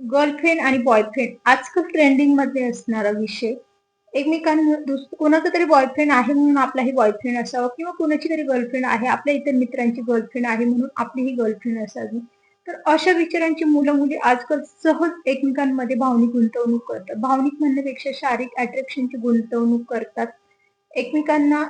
Girlfriend आणि boyfriend आजकाल ट्रेंडिंगमध्ये असणारा विषय. एकमेकांना कोणाचा तरी बॉयफ्रेंड आहे म्हणून आपलाही बॉयफ्रेंड असावा किंवा कोणाची तरी गर्लफ्रेंड आहे आपल्या इतर मित्रांची गर्लफ्रेंड आहे म्हणून आपली ही गर्लफ्रेंड असावी. तर अशा विचारांची मुलं मुली आजकाल सहज एकमेकांमध्ये भावनिक गुंतवणूक करतात. भावनिक म्हणण्यापेक्षा शारीरिक अट्रॅक्शनची गुंतवणूक करतात. एकमेकांना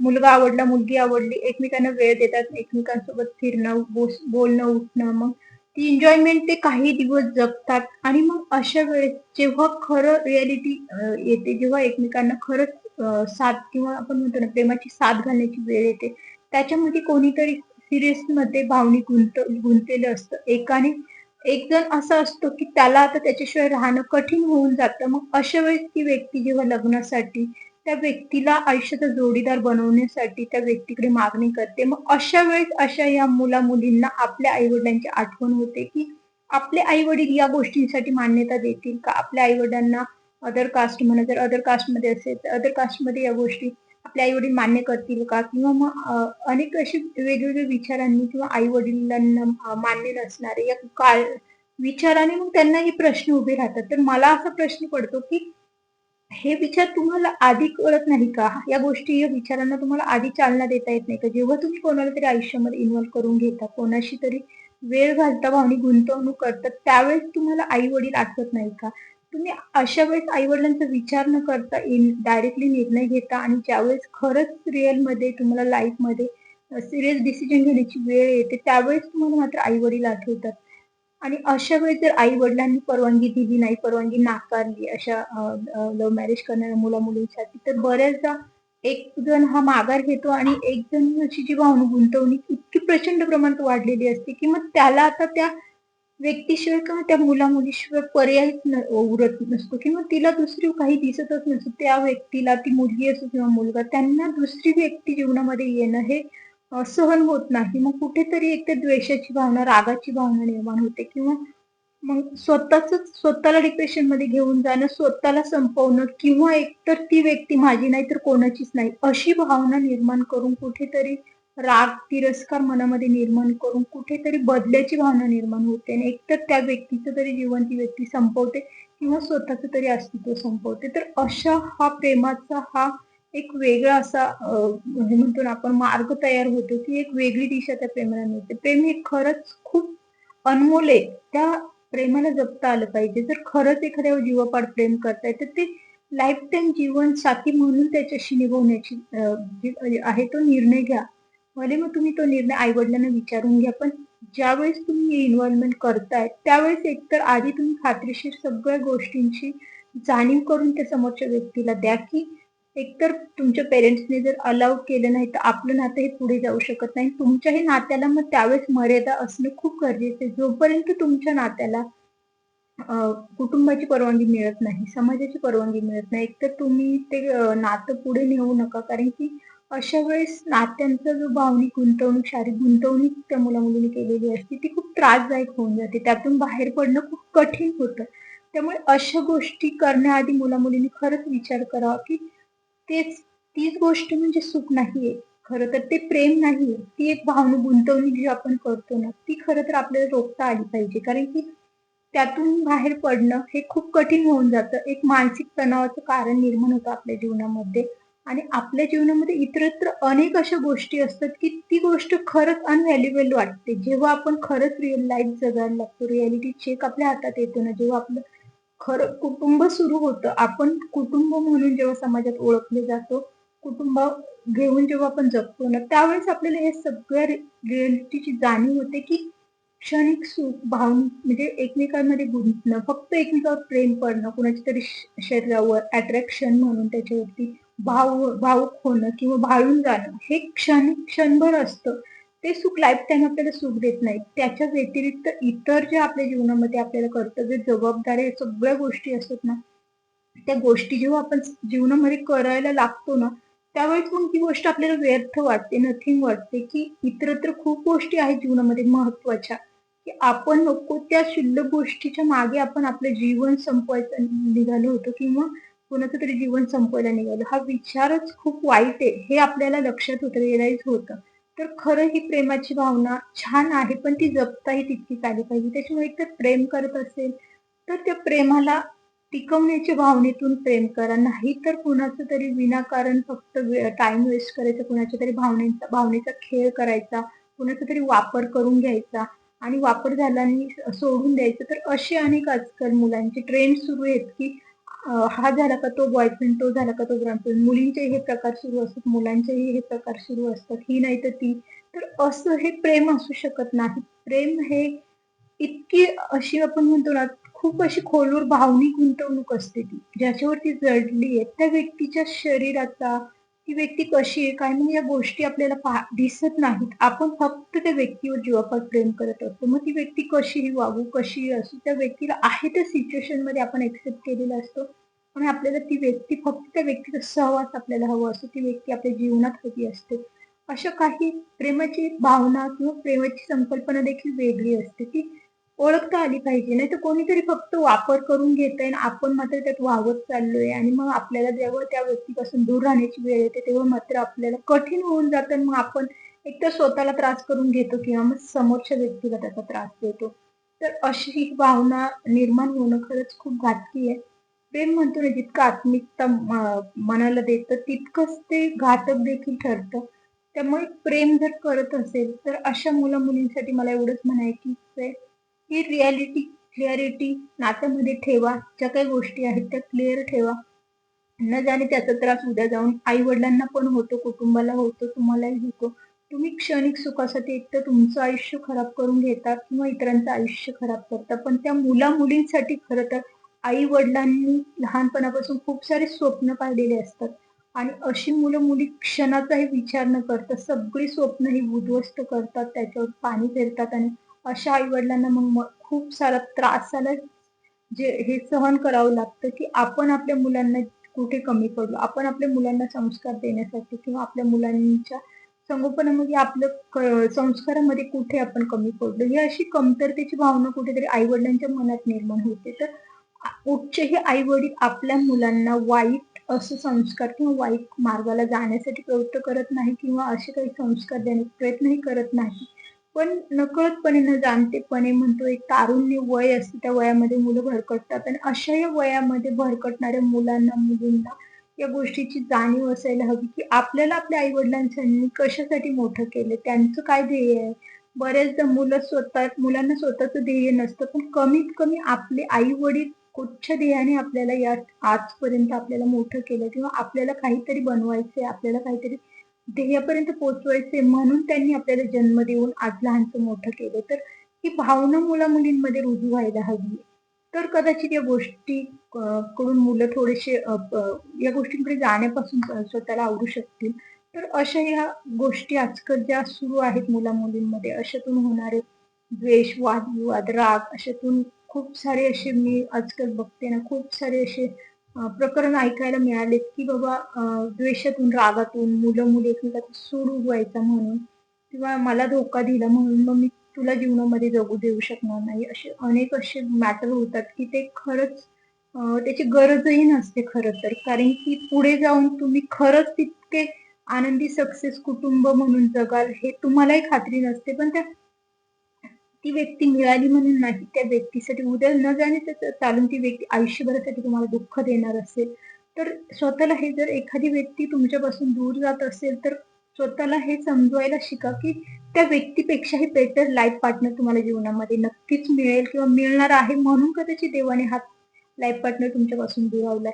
मुलगा आवडला मुलगी आवडली एकमेकांना वेळ देतात एकमेकांसोबत फिरणं बोस- बोलणं उठणं मग ती एन्जॉयमेंट ते काही दिवस जगतात. आणि मग अशा वेळेस जेव्हा खरं रियालिटी येते जेव्हा एकमेकांना खरंच साथ किंवा आपण म्हणतो ना प्रेमाची साथ घालण्याची वेळ येते त्याच्यामध्ये कोणीतरी सिरियसमध्ये भावनिक गुंत गुंतलेलं असतं. एकाने एक जण असा असतो की त्याला आता त्याच्याशिवाय राहणं कठीण होऊन जातं. मग अशा वेळेस ती व्यक्ती जेव्हा लग्नासाठी त्या व्यक्तीला आयुष्याचा जोडीदार बनवण्यासाठी त्या व्यक्तीकडे मागणी करते. मग अशा वेळेस अशा या मुला मुलींना आपल्या आई वडिलांची आठवण होते की आपले आई वडील या गोष्टींसाठी मान्यता देतील का? आपल्या आई वडिलांना अदर कास्ट म्हणा जर अदर कास्टमध्ये असेल तर अदर कास्टमध्ये या गोष्टी आपले आई वडील मान्य करतील का? किंवा मग अनेक असे वेगवेगळ्या विचारांनी किंवा आई वडिलांना मान्य नसणारे या काळ विचाराने मग त्यांना हे प्रश्न उभे राहतात. तर मला असा प्रश्न पडतो की हे विचार तुम्हाला आधी कळत नाही का? या गोष्टी या विचारांना तुम्हाला आधी चालना देता येत नाही का? जेव्हा तुम्ही कोणाला तरी आयुष्यामध्ये इन्व्हॉल्व करून घेता कोणाशी तरी वेळ घालता भावनिक गुंतवणूक करतात त्यावेळेस तुम्हाला आई वडील आठवत नाही का? तुम्ही अशा वेळेस आई वडिलांचा विचार न करता डायरेक्टली निर्णय घेता आणि ज्यावेळेस खरंच रिअलमध्ये तुम्हाला लाईफमध्ये सिरियस डिसिजन घेण्याची वेळ येते त्यावेळेस तुम्हाला मात्र आई वडील आठवतात. आणि अशा वेळी जर आई वडिलांनी परवानगी दिली नाही परवानगी नाकारली अशा लव्ह मॅरेज करणाऱ्या मुला मुलींसाठी तर बऱ्याचदा एक जण हा माघार घेतो आणि एक जण अशी जी भावना गुंतवणूक इतकी प्रचंड प्रमाणात वाढलेली असते की मग त्याला आता त्या व्यक्तीशिवाय किंवा त्या मुला मुलीशिवाय पर्यायच न- उरत नसतो किंवा तिला दुसरी काही दिसतच नसतो. त्या व्यक्तीला ती मुलगी असो किंवा मुलगा त्यांना दुसरी व्यक्ती जीवनामध्ये येणं हे सहन होत नाही. मग कुठेतरी एक तर द्वेषाची भावना रागाची भावना निर्माण होते किंवा मग स्वतःच स्वतःला डिप्रेशनमध्ये घेऊन जाणं स्वतःला संपवणं किंवा एकतर ती व्यक्ती माझी नाही तर कोणाचीच नाही अशी भावना निर्माण करून कुठेतरी राग तिरस्कार मनामध्ये निर्माण करून कुठेतरी बदल्याची भावना निर्माण होते आणि एकतर त्या व्यक्तीचं तरी जीवन ती व्यक्ती संपवते किंवा स्वतःचं तरी अस्तित्व संपवते. तर अशा हा प्रेमाचा हा एक वेगळा असा म्हणजे म्हणतो ना आपण मार्ग तयार होतो की एक वेगळी दिशा त्या प्रेमाला मिळते. प्रेम हे खरंच खूप अनमोल आहे त्या प्रेमाला जपता आलं पाहिजे. जर खरंच एखाद्या जीवापाड प्रेम करताय तर ते लाईफ टाईम जीवन साथी म्हणून त्याच्याशी निभवण्याची आहे तो निर्णय घ्या. भले मग तुम्ही तो निर्णय आई वडिलांना विचारून घ्या पण ज्यावेळेस तुम्ही इन्व्हॉल्वमेंट करताय त्यावेळेस एकतर आधी तुम्ही खात्रीशीर सगळ्या गोष्टींची जाणीव करून त्या समोरच्या व्यक्तीला द्या की एकतर तुमच्या पेरेंट्सने जर अलाउड केलं नाही तर आपलं नातं हे पुढे जाऊ शकत नाही. तुमच्याही नात्याला मग त्यावेळेस मर्यादा असणं खूप गरजेचं आहे. जोपर्यंत तुमच्या नात्याला कुटुंबाची परवानगी मिळत नाही समाजाची परवानगी मिळत नाही एकतर तुम्ही ते नातं पुढे नेऊ नका. कारण की अशा वेळेस नात्यांचा जो भावनिक गुंतवणूक शारीरिक गुंतवणूक त्या मुला मुलीने केलेली असते ती खूप त्रासदायक होऊन जाते. त्यातून बाहेर पडणं खूप कठीण होतं. त्यामुळे अशा गोष्टी करण्याआधी मुला मुलींनी खरंच विचार करावा की तेच तीच गोष्ट म्हणजे सुख नाहीये. खरं तर ते प्रेम नाहीये. ती एक भावना गुंतवणूक जी आपण करतो ना ती खरं तर आपल्याला रोखता आली पाहिजे. कारण की त्यातून बाहेर पडणं हे खूप कठीण होऊन जातं. एक मानसिक तणावाचं कारण निर्माण होतं आपल्या जीवनामध्ये. आणि आपल्या जीवनामध्ये इतरत्र अनेक अशा गोष्टी असतात की ती गोष्ट खरंच अनव्हॅल्युएबल वाटते. जेव्हा आपण खरंच रिअल लाईफ जगायला लागतो रियालिटी चेक आपल्या हातात येतो ना जेव्हा आपलं खरं कुटुंब सुरू होतं. आपण कुटुंब म्हणून जेव्हा समाजात ओळखले जातो कुटुंब घेऊन जेव्हा आपण जगतो ना त्यावेळेस आपल्याला हे सगळ्या रिअलिटीची जाणीव होते की क्षणिक सुख भाव म्हणजे एकमेकांमध्ये गुंतणं फक्त एकमेकावर प्रेम करणं कुणाच्या तरी शरीरावर अट्रॅक्शन म्हणून त्याच्यावरती भाव भावुक होणं किंवा भाळून जाणं हे क्षणिक क्षणभर असतं. ते सुख लाईफ टाईम आपल्याला सुख देत नाही. त्याच्या व्यतिरिक्त इतर जे आपल्या जीवनामध्ये आपल्याला कर्तव्य जबाबदारी सगळ्या गोष्टी असतात ना त्या गोष्टी जेव्हा आपण जीवनामध्ये करायला लागतो ना त्यावेळेस मग ती गोष्ट आपल्याला व्यर्थ वाटते नथिंग वाटते की इतरत्र खूप गोष्टी आहेत जीवनामध्ये महत्त्वाच्या की आपण नको त्या शुल्लक गोष्टीच्या मागे आपण आपलं जीवन संपवायचं निघालो होतो किंवा कोणाचं तरी जीवन संपवायला निघालो. हा विचारच खूप वाईट आहे हे आपल्याला लक्षात होतं रिअलाइज होतं. तर खरं ही प्रेमाची भावना छान आहे पण ती जपताही तितकीच आली पाहिजे. त्याच्यामुळे एक तर प्रेम करत असेल तर त्या प्रेमाला टिकवण्याच्या भावनेतून प्रेम करा. नाही तर कुणाचं तरी विनाकारण फक्त टाइम वेस्ट करायचा कुणाच्या तरी भावनेचा भावनेचा खेळ करायचा कुणाचा तरी वापर करून घ्यायचा आणि वापर झाला आणि सोडून द्यायचं. तर असे अनेक आजकाल मुलांचे ट्रेंड सुरू आहेत की हा झाला का तो बॉयफ्रेंड तो झाला का तो गर्लफ्रेंड मुलींचे हे प्रकार सुरू असतात मुलांचेही हे प्रकार सुरू असतात. ही नाही तर ती. तर असं हे प्रेम असू शकत नाही. प्रेम हे इतकी अशी आपण म्हणतो ना खूप अशी खोलवर भावनिक गुंतवणूक असते ती. ज्याच्यावरती जडली आहे. त्या व्यक्तीच्या शरीराचा ती व्यक्ती कशी आहे काय म्हणून या गोष्टी आपल्याला दिसत नाहीत. आपण फक्त त्या व्यक्तीवर जीवापात प्रेम करत असतो. मग ती व्यक्ती कशीही वागू कशीही असू त्या व्यक्तीला आहे त्या सिच्युएशनमध्ये आपण एक्सेप्ट केलेला असतो. आणि आपल्याला ती व्यक्ती फक्त त्या व्यक्तीचा सहवास आपल्याला हवं असतो. ती व्यक्ती आपल्या जीवनात हवी असते. अशा काही प्रेमाची भावना किंवा प्रेमाची संकल्पना देखील वेगळी असते. ती ओळखता आली पाहिजे. नाही तर कोणीतरी फक्त वापर करून घेत आहे आपण मात्र त्यात वावत चाललोय आणि मग आपल्याला जेव्हा त्या व्यक्तीपासून दूर राहण्याची वेळ येते तेव्हा मात्र आपल्याला कठीण होऊन जातं मग आपण एक तर स्वतःला त्रास करून घेतो किंवा मग समोरच्या व्यक्तीला त्याचा त्रास देतो. तर अशी ही भावना निर्माण होणं खरंच खूप घातकी आहे. प्रेम म्हणतो ना जितकं आत्मिकता मनाला देतं तितकंच ते घातक देखील ठरतं. त्यामुळे प्रेम जर करत असेल तर अशा मुला मुलींसाठी मला एवढंच म्हणायचं आहे ही रियालिटी क्लिअरिटी नात्यामध्ये ठेवा. ज्या काही गोष्टी आहेत त्या क्लिअर ठेवा. न जाणे त्याचा त्रास उद्या जाऊन आई वडिलांना पण होतो कुटुंबाला होतो तुम्हालाही होतो. तुम्ही क्षणिक सुखासाठी एक तर तुमचं आयुष्य खराब करून घेता किंवा इतरांचं आयुष्य खराब करता पण त्या मुला मुलींसाठी खरं तर आई वडिलांनी लहानपणापासून खूप सारे स्वप्न पाहिलेले असतात. आणि अशी मुलं मुली क्षणाचाही विचार न करता सगळी स्वप्न ही उद्ध्वस्त करतात त्याच्यावर पाणी फिरतात आणि अशा आईवडिलांना मग खूप सारा त्रास झाला. जे हे सहन करावं लागतं की आपण आपल्या मुलांना कुठे कमी पडलो? आपण आपल्या मुलांना संस्कार देण्यासाठी किंवा आपल्या मुलांच्या संगोपनामध्ये आपलं संस्कारामध्ये कुठे आपण कमी पडलो? ही अशी कमतरतेची भावना कुठेतरी आईवडिलांच्या मनात निर्माण होते. तर उच्चही आईवडील आपल्या मुलांना वाईट असं संस्कार किंवा वाईट मार्गाला जाण्यासाठी प्रवृत्त करत नाही किंवा असे काही संस्कार देण्याचा प्रयत्नही करत नाही. पण नकळतपणे न जाणतेपणे म्हणतो एक तारुण्य वय असते. त्या वयामध्ये मुलं भरकटतात आणि अशा या वयामध्ये भरकटणाऱ्या मुलांना मुलींना या गोष्टीची जाणीव असायला हवी की आपल्याला आपल्या आई वडिलांनी कशासाठी मोठं केलं? त्यांचं काय ध्येय आहे? बरेचदा मुलं स्वतः मुलांना स्वतःचं ध्येय नसतं पण कमीत कमी आपले आई वडील कुठच्या ध्येयाने आपल्याला या आजपर्यंत आपल्याला मोठं केलं? किंवा आपल्याला काहीतरी बनवायचंय आपल्याला काहीतरी ध्येयापर्यंत पोहोचवायचे म्हणून त्यांनी आपल्याला जन्म देऊन आज लहानचं मोठं केलं. तर ही भावना मुला मुलींमध्ये रुजू व्हायला हवी तर कदाचित या गोष्टी कडून मुलं थोडेसे या गोष्टींकडे जाण्यापासून स्वतःला आवडू शकतील. तर अशा या गोष्टी आजकाल ज्या सुरू आहेत मुला मुलींमध्ये अशातून होणारे द्वेष वादविवाद राग अशातून खूप सारे असे मी आजकाल बघते ना खूप सारे असे प्रकरण ऐकायला मिळालेत की बाबा द्वेषातून रागातून मुलं मुली एकमेकात सुरू व्हायचा म्हणून किंवा मला धोका दिला म्हणून मग मी तुला जीवनामध्ये जगू देऊ शकणार नाही. असे अनेक असे मॅटर होतात की ते खरंच त्याची गरजही नसते खरं तर. कारण की पुढे जाऊन तुम्ही खरंच तितके आनंदी सक्सेस कुटुंब म्हणून जगाल हे तुम्हालाही खात्री नसते. पण त्या ती व्यक्ती मिळाली म्हणून नाही त्या व्यक्तीसाठी उद्या न जाणे चालून ती व्यक्ती आयुष्यभरासाठी तुम्हाला दुःख देणार असेल. तर स्वतःला हे जर एखादी व्यक्ती तुमच्यापासून दूर जात असेल तर स्वतःला हे समजवायला शिका की त्या व्यक्तीपेक्षाही बेटर लाईफ पार्टनर तुम्हाला जीवनामध्ये नक्कीच मिळेल किंवा मिळणार आहे म्हणून कदाचित देवाने हा लाईफ पार्टनर तुमच्यापासून दुरावलाय.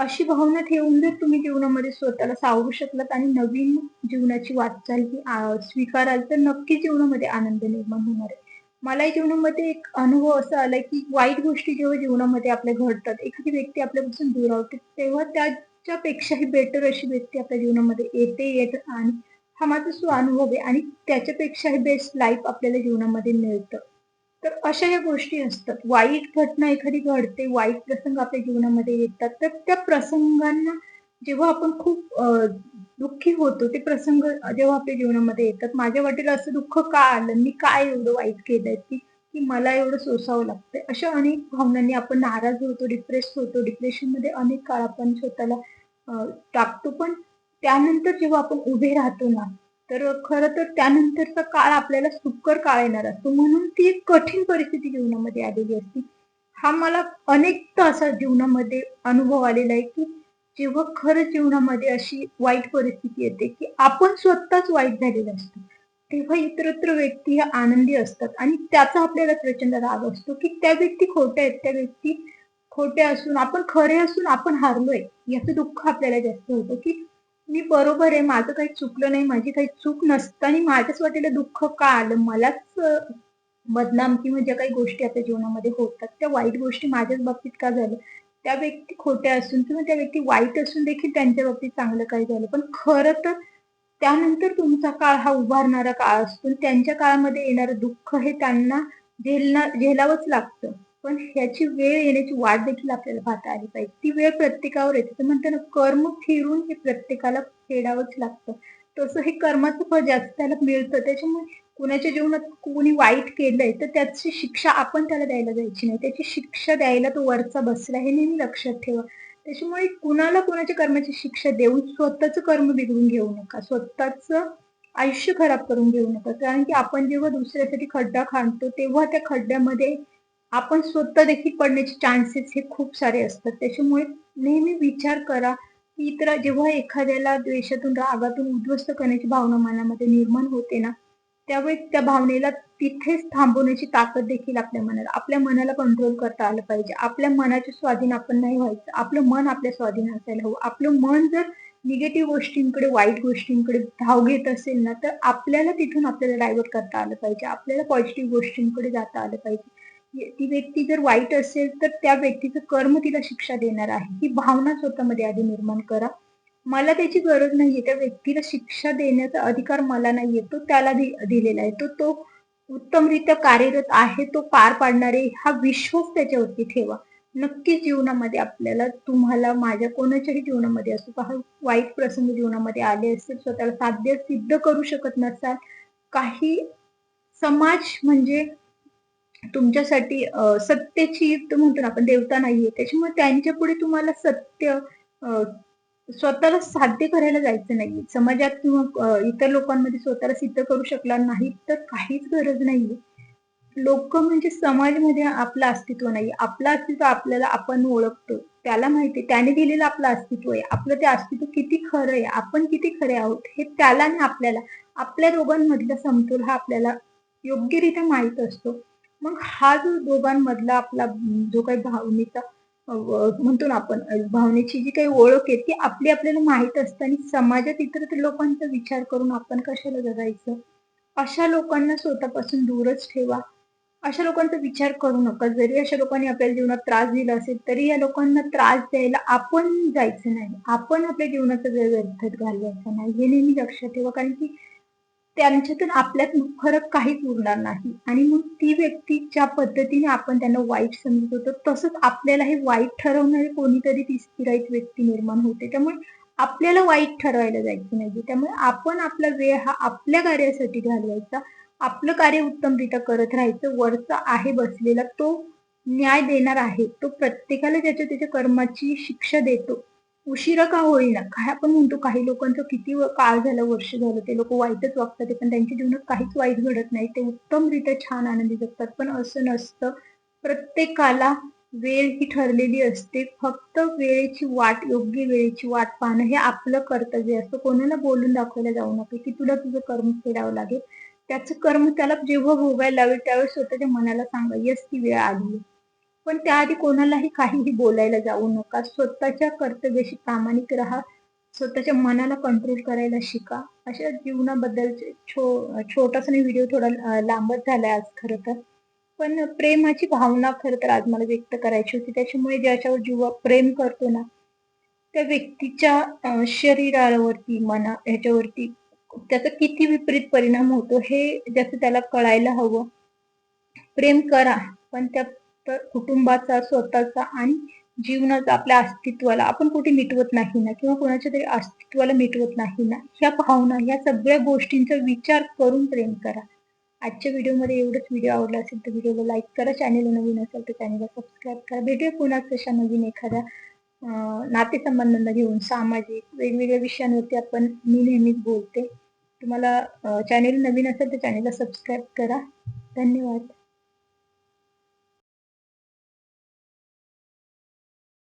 अशी भावना ठेवून जर तुम्ही जीवनामध्ये स्वतःला सावरू शकलात आणि नवीन जीवनाची वाटचाल ही स्वीकाराल तर नक्की जीवनामध्ये आनंद निर्माण होणार आहे. मला जीवनामध्ये एक अनुभव असा आलाय की वाईट गोष्टी जेव्हा जीवनामध्ये आपल्या घडतात एखादी व्यक्ती आपल्यापासून दूर आवते तेव्हा त्याच्यापेक्षाही बेटर अशी व्यक्ती आपल्या जीवनामध्ये येते येत आणि हा माझा सु अनुभव आहे आणि त्याच्यापेक्षाही बेस्ट लाईफ आपल्याला जीवनामध्ये मिळतं. तर अशा या गोष्टी असतात. वाईट घटना एखादी घडते वाईट प्रसंग आपल्या जीवनामध्ये येतात तर त्या प्रसंगांना जेव्हा आपण खूप दुःखी होतो ते प्रसंग जेव्हा आपल्या जीवनामध्ये येतात माझ्या वाटेला असं दुःख का आलं? मी काय एवढं वाईट केलंय? की की मला एवढं सोसावं लागतंय? अशा अनेक भावनांनी आपण नाराज होतो डिप्रेस होतो. डिप्रेशनमध्ये अनेक काळ आपण स्वतःला टाकतो. पण त्यानंतर जेव्हा आपण उभे राहतो ना तर खरं तर त्यानंतरचा काळ आपल्याला सुकर काळ येणार असतो. म्हणून ती एक कठीण परिस्थिती जीवनामध्ये आलेली असते. हा मला अनेकदा असा जीवनामध्ये अनुभव आलेला आहे की जेव्हा खरं जीवनामध्ये अशी वाईट परिस्थिती येते की आपण स्वतःच वाईट झालेला असतो. तेव्हा इतरत्र व्यक्ती ह्या आनंदी असतात आणि त्याचा आपल्याला प्रचंड राग असतो की त्या व्यक्ती खोट्या आहेत त्या व्यक्ती खोट्या असून आपण खरे असून आपण हारलोय. याचं दुःख आपल्याला जास्त होतं की मी बरोबर आहे माझं काही चुकलं नाही माझी काही चूक नसताना माझ्याच वाटेला दुःख का आलं? मलाच बदनाम किंवा ज्या काही गोष्टी आपल्या जीवनामध्ये होतात त्या वाईट गोष्टी माझ्याच बाबतीत का झाल्या? त्या व्यक्ती खोट्या असून किंवा त्या व्यक्ती वाईट असून देखील त्यांच्या बाबतीत चांगलं काही झालं. पण खरं तर त्यानंतर तुमचा काळ हा उभारणारा काळ असतो. त्यांच्या काळामध्ये येणारं दुःख हे त्यांना झेलणार झेलावंच लागतं. पण ह्याची वेळ येण्याची वाट देखील आपल्याला पाहता आली पाहिजे. ती वेळ प्रत्येकावर येते. म्हणते ना कर्म फिरून हे प्रत्येकाला फेडावंच लागतं. तसं हे कर्माचं फळ जास्त त्याला मिळतं. त्याच्यामुळे कुणाच्या जीवनात कोणी वाईट केलंय तर त्याची शिक्षा आपण त्याला द्यायला जायची नाही. त्याची शिक्षा द्यायला तो वरचा बसला हे नेहमी लक्षात ठेवा. त्याच्यामुळे कुणाला कुणाच्या कर्माची शिक्षा देऊन स्वतःच कर्म बिघडून घेऊ नका. स्वतःच आयुष्य खराब करून घेऊ नका. कारण की आपण जेव्हा दुसऱ्यासाठी खड्डा खाणतो तेव्हा त्या खड्ड्यामध्ये आपण स्वतः देखील पडण्याचे चान्सेस हे खूप सारे असतात. त्याच्यामुळे नेहमी विचार करा की इतर जेव्हा एखाद्याला द्वेषातून रागातून उद्ध्वस्त करण्याची भावना मनामध्ये निर्माण होते ना त्यावेळी त्या भावनेला तिथेच थांबवण्याची ताकद देखील आपल्या मनाला आपल्या मनाला कंट्रोल करता आलं पाहिजे. आपल्या मनाच्या स्वाधीन आपण नाही व्हायचं. आपलं मन आपल्या स्वाधीन असायला हवं. आपलं मन जर निगेटिव्ह गोष्टींकडे वाईट गोष्टींकडे धाव घेत असेल ना तर आपल्याला तिथून आपल्याला डायव्हर्ट करता आलं पाहिजे. आपल्याला पॉझिटिव्ह गोष्टींकडे जाता आलं पाहिजे. ती व्यक्ती जर वाईट असेल तर त्या व्यक्तीचं कर्म तिला शिक्षा देणार आहे. ही भावना स्वतःमध्ये आधी निर्माण करा. मला त्याची गरज नाहीये. त्या व्यक्तीला शिक्षा देण्याचा अधिकार मला नाहीये. तो त्याला दिलेला आहे. तो तो उत्तमरित्या कार्यरत आहे. तो पार पाडणारे हा विश्वास त्याच्यावरती ठेवा. नक्कीच जीवनामध्ये आपल्याला तुम्हाला माझ्या कोणाच्याही जीवनामध्ये असो काही वाईट प्रसंग जीवनामध्ये आले असतील स्वतःला साध्य सिद्ध करू शकत नसाल काही समाज म्हणजे तुमच्यासाठी सत्याची म्हणतो ना आपण देवता नाहीये. त्याच्यामुळे त्यांच्या पुढे तुम्हाला सत्य स्वतःला साध्य करायला जायचं नाही. समाजात किंवा इतर लोकांमध्ये स्वतःला सिद्ध करू शकला नाही तर काहीच गरज नाहीये. लोक म्हणजे समाजमध्ये आपलं अस्तित्व नाही. आपलं अस्तित्व आपल्याला आपण ओळखतो. त्याला माहिती त्याने दिलेलं आपलं अस्तित्व आहे. आपलं ते अस्तित्व किती खरं आहे? आपण किती खरे आहोत? हे त्याला आणि आपल्याला आपल्या दोघांमधला समतोल हा आपल्याला योग्यरित्या माहीत असतो. मग हा जो दोघांमधला आपला जो काही भावनेचा म्हणतो ना आपण भावनेची जी काही ओळख आहे ती आपली आपल्याला माहीत असतं आणि समाजात इतर लोकांचा विचार करून आपण कशाला जगायचं? अशा लोकांना स्वतःपासून दूरच ठेवा. अशा लोकांचा विचार करू नका. जरी अशा लोकांनी आपल्या जीवनात त्रास दिला असेल तरी या लोकांना त्रास द्यायला आपण जायचं नाही. आपण आपल्या जीवनाचा वेळ व्यर्थात घालवायचा नाही. हे नेहमी लक्षात ठेवा. कारण की त्यांच्यातून आपल्यात फरक काहीच उरणार नाही. आणि मग ती व्यक्ती ज्या पद्धतीने आपण त्यांना वाईट समजत होतो तसंच आपल्याला हे वाईट ठरवणारे कोणीतरी ती स्थिराईत व्यक्ती निर्माण होते. त्यामुळे आपल्याला वाईट ठरवायला जायचं नाही. त्यामुळे आपण आपला वेळ हा आपल्या कार्यासाठी घालवायचा. आपलं कार्य उत्तमरित्या करत राहायचं. वरचा आहे बसलेला तो न्याय देणार आहे. तो प्रत्येकाला ज्याच्या त्याच्या कर्माची शिक्षा देतो. उशिरा का होईना? काय आपण म्हणतो काही लोकांचं किती काळ झालं वर्ष झालं ते लोक वाईटच वागतात पण त्यांच्या जीवनात काहीच वाईट घडत नाही. ते उत्तमरित्या छान आनंदी जगतात. पण असं नसतं. प्रत्येकाला वेळ ही ठरलेली असते. फक्त वेळेची वाट योग्य वेळेची वाट पाहणं हे आपलं कर्तव्य असतं कोणाला बोलून दाखवायला जाऊ नका की तुला तुझं कर्म फेडावं लागेल. त्याचं कर्म त्याला जेव्हा भोगायला लावेल त्यावेळेस स्वतःच्या मनाला सांगा यस ती वेळ आली पण त्याआधी कोणालाही काहीही बोलायला जाऊ नका. स्वतःच्या कर्तव्याशी प्रामाणिक राहा. स्वतःच्या मनाला कंट्रोल करायला शिका. अशा जीवनाबद्दलचे छो छोटासा व्हिडिओ थोडा लांबच झालाय आज खरं तर. पण प्रेमाची भावना खरं तर आज मला व्यक्त करायची होती. त्याच्यामुळे ज्याच्यावर जीवा प्रेम करतो ना त्या व्यक्तीच्या शरीरावरती मना ह्याच्यावरती त्याचा किती विपरीत परिणाम होतो हे ज्याचं त्याला कळायला हवं. प्रेम करा पण त्या तर कुटुंबाचा स्वतःचा आणि जीवनाचा आपल्या अस्तित्वाला. आपण कुठे मिटवत नाही ना किंवा कोणाच्या तरी अस्तित्वाला मिटवत नाही ना ह्या भावना ह्या सगळ्या गोष्टींचा विचार करून प्रेम करा. आजच्या व्हिडिओमध्ये एवढंच व्हिडिओ आवडला असेल तर व्हिडिओला लाईक करा. चॅनेल नवीन असेल तर चॅनेलला सबस्क्राईब करा. भेटूया पुन्हा अशा नवीन एखाद्या नातेसंबंधांना घेऊन. सामाजिक वेगवेगळ्या विषयांवरती आपण मी नेहमीच बोलते. तुम्हाला चॅनेल नवीन असेल तर चॅनेलला सबस्क्राईब करा. धन्यवाद.